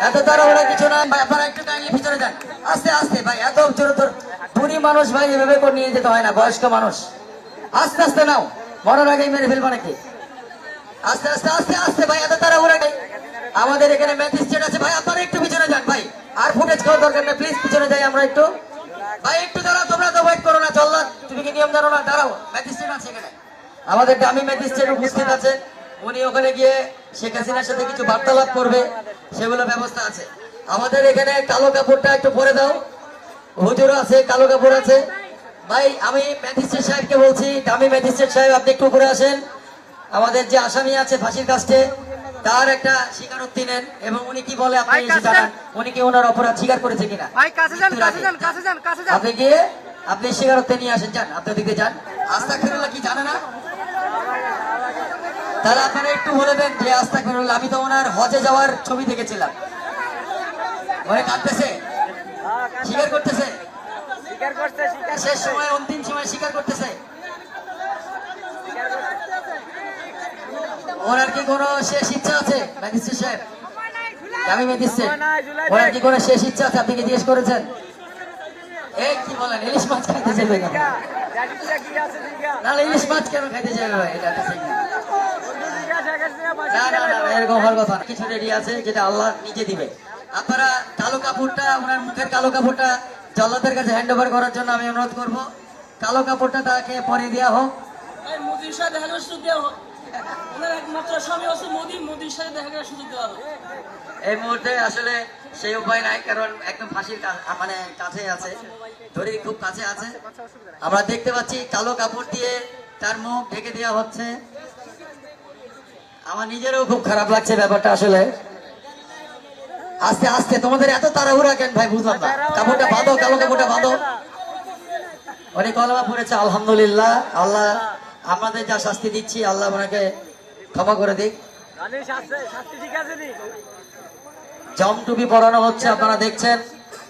এত তাড়াহুড়া কিছু না। ভাই, আপনারা একটু কাইন্ডলি ভিতরে যান। আস্তে আস্তে, ভাই, এত জোর তোর বুড়ি মানুষ, ভাই, এভাবে করে নিয়ে যেতে হয় না, বয়স্ক মানুষ। আস্তে আস্তে নাও। মরার আগেই মেরে ফেলব নাকি? আস্তে আস্তে আস্তে আস্তে, ভাই, এত তাড়াহুড়া নেই। আমাদের এখানে ম্যাজিস্ট্রেট আছে। ভাই, আপনারা একটু পিছনে যান, ভাই। আর ফুটেজ খাওয়ার দরকার নেই প্লিজ পিছনে যাই আমরা একটু। ভাই, একটু দাঁড়াও, তোমরা তো ওয়েট করো না চল্লা তুমি কি নিয়ম জানো না? দাঁড়াও, ম্যাজিস্ট্রেট আছে এখানে। আমাদের দামি ম্যাজিস্ট্রেট উপস্থিত আছে। উনি ওখানে গিয়ে শেখ হাসিনার সাথে কিছু বার্তালাপ করবে। সেগুলো ব্যবস্থা আছে। আমাদের এখানে কালো কাপড়টা একটু পরে দাও। হুজুর আছে কালো কাপড় আছে। ভাই আমি ম্যাজিস্ট্রেট সাহেবকে বলছি দামি ম্যাজিস্ট্রেট সাহেব আপনি একটু উপরে আসেন। আমাদের যে আসামি আছে ফাঁসির কাছে তার একটা স্বীকারোক্তি নেন এবং উনি কি বলে আপনি জানান উনি কি ওনার অপরাধ স্বীকার করেছে কিনা? আপনি গিয়ে আপনি স্বীকারোক্তি নিয়ে আসেন যান। আপনার দিকে যান। আস্তা কি জানে না? তাহলে আপনারা একটু বলে দেন যে আস্তা ফেরুল্লাহ আমি তো ওনার হজে যাওয়ার ছবি দেখেছিলাম। ওরে কাঁদতেছে? স্বীকার করতেছে? শেষ সময় অন্তিম সময় স্বীকার করতেছে? ওনার কি কোনো শেষ ইচ্ছা আছে ম্যাজিস্ট্রেট সাহেব? আমি ম্যাজিস্ট্রেট। ওনার কি কোনো শেষ ইচ্ছা আছে আপনি কি জিজ্ঞেস করেছেন? এই কি বলেন ইলিশ মাছ খাইতে জিগা নাহলে ইলিশ মাছ কেন খাইতে ভাই? এটা তো ঠিক না। জিগা জাকিরা না না না এরকম হওয়ার কথা না। কিছু রেডি আছে যেটা আল্লাহ নিজে দিবে। আপনারা কালো কাপড়টা ওনার মুখের কালো কাপড়টা জল্লাদের কাছে হ্যান্ড ওভার করার জন্য আমি অনুরোধ করব। কালো কাপড়টা তাকে পরে দেওয়া হোক। এই মোদির সাথে দেখা সুযোগ দেওয়া হোক। ওনার একমাত্র স্বামী হচ্ছে মোদি মোদির সাথে দেখা সুযোগ দেওয়া হোক। এই মুহূর্তে আসলে সেই উপায় নাই কারণ একদম ফাঁসির মানে কাছে আছে। ধরি খুব কাছে আছে। আমরা দেখতে পাচ্ছি কালো কাপড় দিয়ে তার মুখ ঢেকে দেওয়া হচ্ছে। আমার নিজেরও খুব খারাপ লাগছে ব্যাপারটা আসলে। আস্তে আস্তে, তোমাদের এত তাড়াহুড়া কেন ভাই? বুঝলাম না। কাপড়টা বাঁধো, কালো কাপড়টা বাঁধো। অনেক কলমা পড়েছে, আলহামদুলিল্লাহ। আল্লাহ, আমাদের যা শাস্তি দিচ্ছি, আল্লাহ ওনাকে ক্ষমা করে দিক। জম টুপি পরানো হচ্ছে, আপনারা দেখছেন।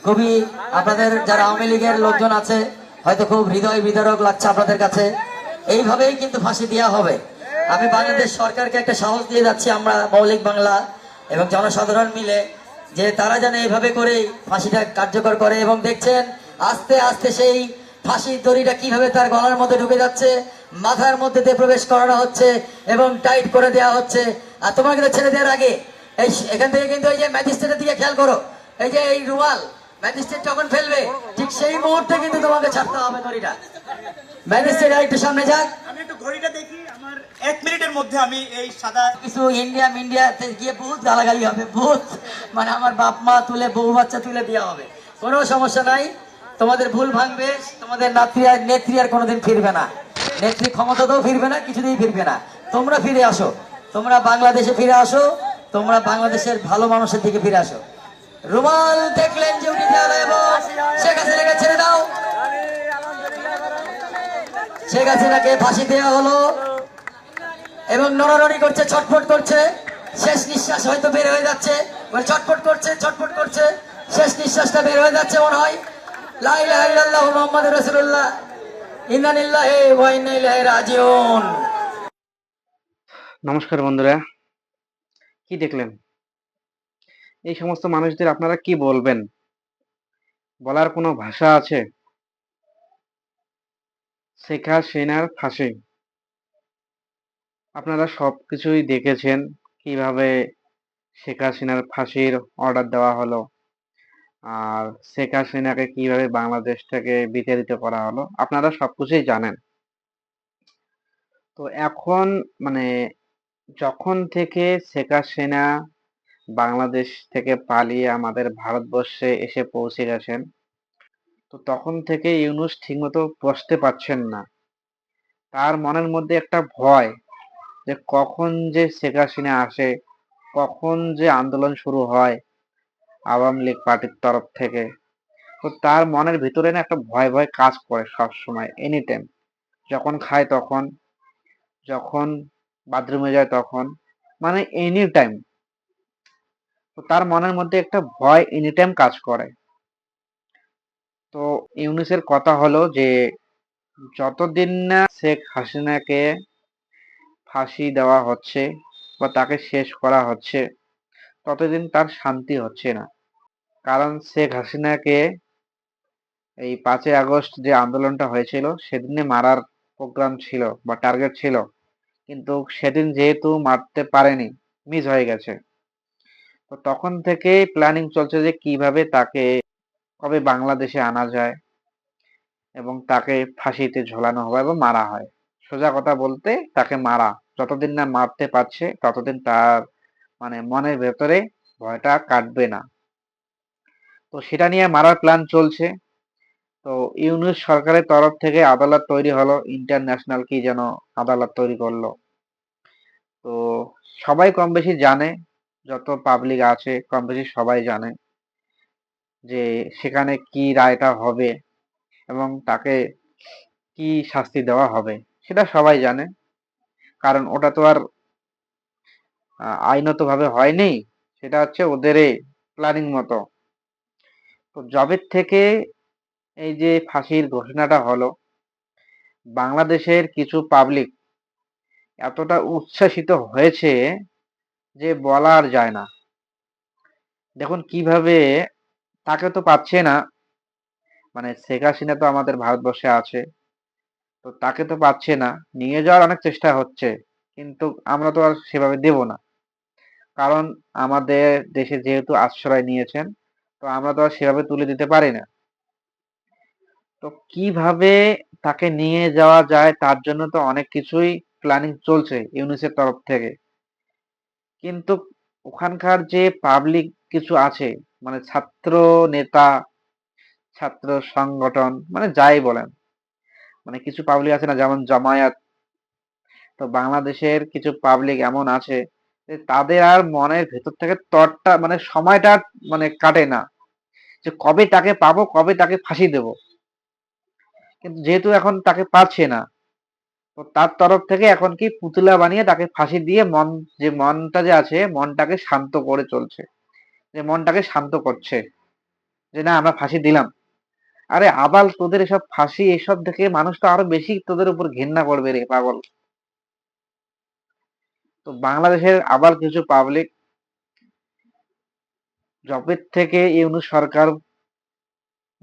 খুবই আপনাদের যারা আওয়ামী লীগের লোকজন আছে, হয়তো খুব হৃদয় বিদারক লাগছে আপনাদের কাছে। এইভাবেই কিন্তু ফাঁসি দেওয়া হবে। আমি বাংলাদেশ সরকারকে একটা সাহস দিয়ে যাচ্ছি আমরা মৌলিক বাংলা এবং জনসাধারণ মিলে, যে তারা যেন এইভাবে করেই ফাঁসিটা কার্যকর করে এবং দেখছেন আস্তে আস্তে সেই ফাঁসির দড়িটা কীভাবে তার গলার মধ্যে ঢুকে যাচ্ছে, মাথার মধ্যে দিয়ে প্রবেশ করানো হচ্ছে এবং টাইট করে দেওয়া হচ্ছে। আর তোমাকে তো ছেড়ে দেওয়ার আগে, এই এখান থেকে কিন্তু এই যে ম্যাজিস্ট্রেটের দিকে খেয়াল করো, এই যে এই রুমাল, ম্যাজিস্ট্রেট যখন ফেলবে, ঠিক সেই মুহূর্তে কিন্তু তোমাকে ছাড়তে হবে দড়িটা ম্যাজিস্ট্রেট একটু সামনে যাক। আমি একটু ঘড়িটা দেখি, আমার এক মিনিটের মধ্যে আমি এই সাদা কিছু ইন্ডিয়া ইন্ডিয়াতে গিয়ে বহুত গালাগালি হবে, বহুত। মানে আমার বাপ মা তুলে, বউ বাচ্চা তুলে দেওয়া হবে। কোনো সমস্যা নাই। তোমাদের ভুল ভাঙবে, তোমাদের নাত্রী আর নেত্রী আর কোনোদিন ফিরবে না। নেত্রী ক্ষমতাতেও ফিরবে না, কিছুতেই ফিরবে না। তোমরা ফিরে আসো। তোমরা বাংলাদেশে ফিরে আসো। তোমরা বাংলাদেশের ভালো মানুষের দিকে ফিরে আসো। রুমাল দেখলেন যে এবং শেখ হাসিনাকে ছেড়ে দাও। শেখ হাসিনাকে ফাঁসি দেওয়া হলো। এবং নড়ানড়ি করছে, ছটফট করছে। শেষ নিঃশ্বাস হয়তো বের হয়ে যাচ্ছে। মানে ছটফট করছে ছটফট করছে। শেষ নিঃশ্বাসটা বের হয়ে যাচ্ছে মনে হয়। লা ইলাহা ইল্লাল্লাহ মুহাম্মাদুর রাসূলুল্লাহ। ইন্না লিল্লাহি ওয়া ইন্না ইলাইহি রাজিউন। নমস্কার বন্ধুরা। কি দেখলেন? এই সমস্ত মানুষদের আপনারা কি বলবেন? বলার কোনো ভাষা আছে? শেখ হাসিনার ফাঁসি। আপনারা সব কিছুই দেখেছেন কীভাবে শেখ হাসিনার ফাঁসির অর্ডার দেওয়া হলো আর শেখ হাসিনাকে কীভাবে বাংলাদেশ থেকে বিতাড়িত করা হলো, আপনারা সবকিছুই জানেন। তো এখন মানে যখন থেকে শেখ হাসিনা বাংলাদেশ থেকে পালিয়ে আমাদের ভারতবর্ষে এসে পৌঁছে গেছেন, তো তখন থেকে ইউনুস ঠিকমতো বসতে পারছেন না। তার মনের মধ্যে একটা ভয় যে কখন যে শেখ হাসিনা আসে, কখন যে আন্দোলন শুরু হয় আওয়ামী লীগ পার্টির তরফ থেকে, তো তার মনের ভিতরে না একটা ভয় ভয় কাজ করে সব সময় এনি টাইম যখন খায় তখন, যখন বাথরুমে যায় তখন মানে এনি টাইম তো তার মনের মধ্যে একটা ভয় এনি টাইম কাজ করে। তো ইউনিসের কথা হলো যে, যতদিন না শেখ হাসিনাকে ফাঁসি দেওয়া হচ্ছে বা তাকে শেষ করা হচ্ছে, ততদিন তার শান্তি হচ্ছে না। কারণ শেখ হাসিনাকে এই পাঁচই আগস্ট যে আন্দোলনটা হয়েছিল, সেদিনে মারার প্রোগ্রাম ছিল বা টার্গেট ছিল। কিন্তু সেদিন যেহেতু মারতে পারেনি, মিস হয়ে গেছে। তো তখন থেকেই প্ল্যানিং চলছে যে কীভাবে তাকে, কবে বাংলাদেশে আনা যায় এবং তাকে ফাঁসিতে ঝোলানো হয় এবং মারা হয়। সোজা কথা বলতে তাকে মারা। যতদিন না মারতে পারছে, ততদিন তার মানে মনের ভেতরে ভয়টা কাটবে না। তো সেটা নিয়ে মারার প্ল্যান চলছে। তো ইউনুস সরকারের তরফ থেকে আদালত তৈরি হলো ইন্টারন্যাশনাল কি যেন আদালত তৈরি করল। তো সবাই কম বেশি জানে, যত পাবলিক আছে, কম বেশি সবাই জানে যে সেখানে কি রায়টা হবে এবং তাকে কি শাস্তি দেওয়া হবে। সেটা সবাই জানে। কারণ ওটা তো আর আইনতভাবে হয়নি। সেটা হচ্ছে ওদের প্ল্যানিং মতো। তো জবের থেকে এই যে ফাঁসির ঘোষণাটা হলো, বাংলাদেশের কিছু পাবলিক এতটা উচ্ছ্বাসিত হয়েছে যে বলার যায় না। দেখুন কীভাবে তাকে তো পাচ্ছে না। মানে শেখ হাসিনা তো আমাদের ভারতবর্ষে আছে। তো তাকে তো পাচ্ছে না। নিয়ে যাওয়ার অনেক চেষ্টা হচ্ছে, কিন্তু আমরা তো আর সেভাবে দেব না। কারণ আমাদের দেশে যেহেতু আশ্রয় নিয়েছেন, তো আমরা তো আর সেভাবে তুলে দিতে পারি না। তো কীভাবে তাকে নিয়ে যাওয়া যায় তার জন্য তো অনেক কিছুই প্ল্যানিং চলছে ইউনিসেফ তরফ থেকে। কিন্তু ওখানকার যে পাবলিক কিছু আছে মানে ছাত্র নেতা, ছাত্র সংগঠন মানে যাই বলেন মানে কিছু পাবলিক আছে না, যেমন জামায়াত। তো বাংলাদেশের কিছু পাবলিক এমন আছে যে তাদের আর মনের ভেতর থেকে তরটা মানে সময়টা মানে কাটে না। যে কবে তাকে পাবো, কবে তাকে ফাঁসি দেব। কিন্তু যেহেতু এখন তাকে পাচ্ছে না, তো তার তরফ থেকে এখন কি পুতুলা বানিয়ে তাকে ফাঁসি দিয়ে মন, যে মনটা যে আছে, মনটাকে শান্ত করে চলছে। যে মনটাকে শান্ত করছে। যে না, আমরা ফাঁসি দিলাম। আরে আবাল, তোদের এসব ফাঁসি, এসব দেখে মানুষ তো আরও বেশি তোদের উপর ঘেন্না করবে রে পাগল। তো বাংলাদেশের আবার কিছু পাবলিক যবের থেকে ইউনুস সরকার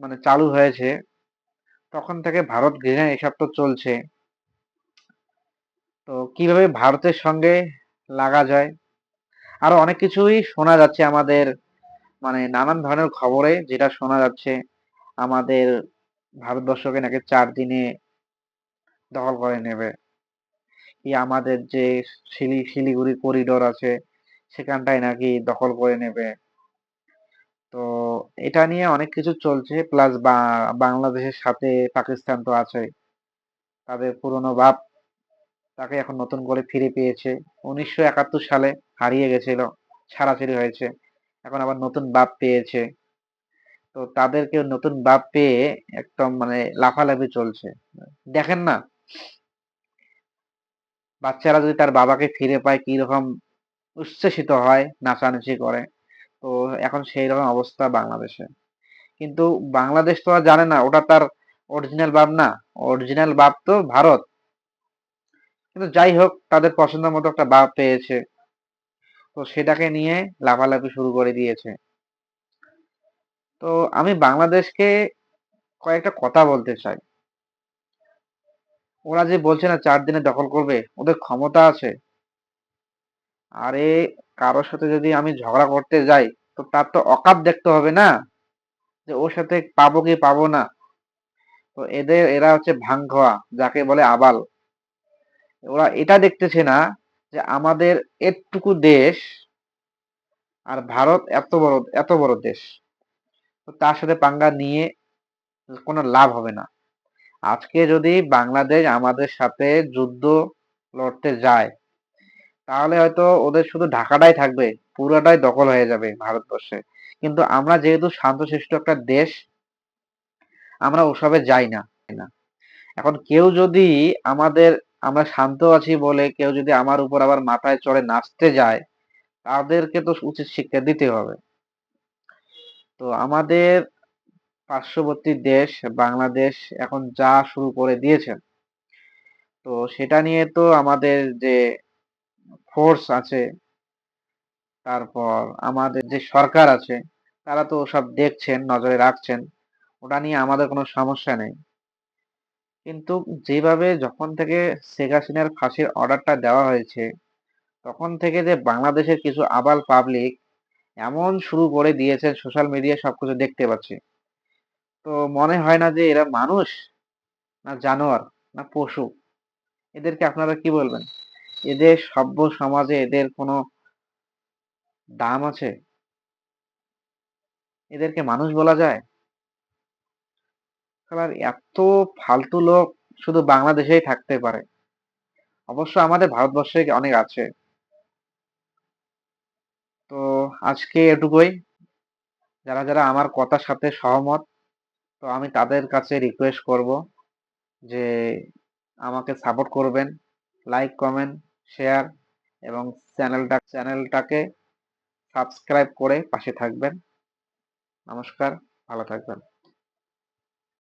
মানে চালু হয়েছে, তখন থেকে ভারত ঘৃণা এসব তো চলছে। তো কীভাবে ভারতের সঙ্গে লাগা যায়? আরও অনেক কিছুই শোনা যাচ্ছে আমাদের মানে নানান ধরনের খবরে যেটা শোনা যাচ্ছে। আমাদের ভারতবর্ষকে নাকি চার দিনে দখল করে নেবে। কি আমাদের যে শিলি শিলিগুড়ি করিডোর আছে, সেখানটায় নাকি দখল করে নেবে। তো এটা নিয়ে অনেক কিছু চলছে প্লাস বাংলাদেশের সাথে পাকিস্তান তো আছে তাদের পুরনো ভাব তাকে এখন নতুন করে ফিরে পেয়েছে। উনিশশো একাত্তর সালে হারিয়ে গেছিল, ছাড়াছাড়ি হয়েছে। এখন আবার নতুন বাপ পেয়েছে। তো তাদেরকে নতুন বাপ পেয়ে একদম মানে লাফালাফি চলছে। দেখেন না? বাচ্চারা যদি তার বাবাকে ফিরে পায় কি রকম উচ্ছ্বসিত হয়, নাচানাচি করে, তো এখন সেই রকম অবস্থা বাংলাদেশে। কিন্তু বাংলাদেশ তো আর জানে না, ওটা তার অরিজিনাল বাপ না। অরিজিনাল বাপ তো ভারত। কিন্তু যাই হোক, তাদের পছন্দ মতো একটা বাপ পেয়েছে। তো সেটাকে নিয়ে লাফালাফি শুরু করে দিয়েছে। তো আমি বাংলাদেশকে কয়েকটা কথা বলতে চাই। ওরা যে বলছে না চার দিনে দখল করবে, ওদের ক্ষমতা আছে। আরে কারোর সাথে যদি আমি ঝগড়া করতে যাই, তো তার তো অকাপ দেখতে হবে না, যে ওর সাথে পাবো কি পাবো না। তো এদের, এরা হচ্ছে ভাঙখোয়া, যাকে বলে আবাল। ওরা এটা দেখতেছে না যে আমাদের এতটুকু দেশ আর ভারত এত বড় এত বড় দেশ। তার সাথে পাঙ্গা নিয়ে কোনো লাভ হবে না। আজকে যদি বাংলাদেশ আমাদের সাথে যুদ্ধ লড়তে যায়, তাহলে হয়তো ওদের শুধু ঢাকাটাই থাকবে, পুরোটাই দখল হয়ে যাবে ভারতবর্ষে। কিন্তু আমরা যেহেতু শান্তশিষ্ট একটা দেশ, আমরা ওসবে যাই না না। এখন কেউ যদি আমাদের, আমরা শান্ত আছি বলে কেউ যদি আমার উপর আবার মাথায় চড়ে নাচতে যায়, তাদেরকে তো উচিত শিক্ষা দিতে হবে। তো আমাদের পার্শ্ববর্তী দেশ, বাংলাদেশ এখন যা শুরু করে দিয়েছেন তো সেটা নিয়ে তো আমাদের যে ফোর্স আছে, তারপর আমাদের যে সরকার আছে, তারা তো সব দেখছেন, নজরে রাখছেন। ওটা নিয়ে আমাদের কোনো সমস্যা নেই। কিন্তু যেভাবে যখন থেকে শেখ হাসিনার ফাঁসির অর্ডারটা দেওয়া হয়েছে, তখন থেকে যে বাংলাদেশের কিছু আবাল পাবলিক এমন শুরু করে দিয়েছে সোশ্যাল মিডিয়ায় সবকিছু দেখতে পাচ্ছি। তো মনে হয় না যে এরা মানুষ না জানোয়ার না পশু। এদেরকে আপনারা কি বলবেন? এদের সভ্য সমাজে এদের কোনো দাম আছে? এদেরকে মানুষ বলা যায়? শালার এত ফালতু লোক শুধু বাংলাদেশেই থাকতে পারে। অবশ্য আমাদের ভারতবর্ষে অনেক আছে তো আজকে এটুকুই। যারা যারা আমার কথার সাথে সহমত, তো আমি তাদের কাছে রিকোয়েস্ট করব যে আমাকে সাপোর্ট করবেন লাইক কমেন্ট শেয়ার এবং চ্যানেলটা, চ্যানেলটাকে সাবস্ক্রাইব করে পাশে থাকবেন। নমস্কার, ভালো থাকবেন।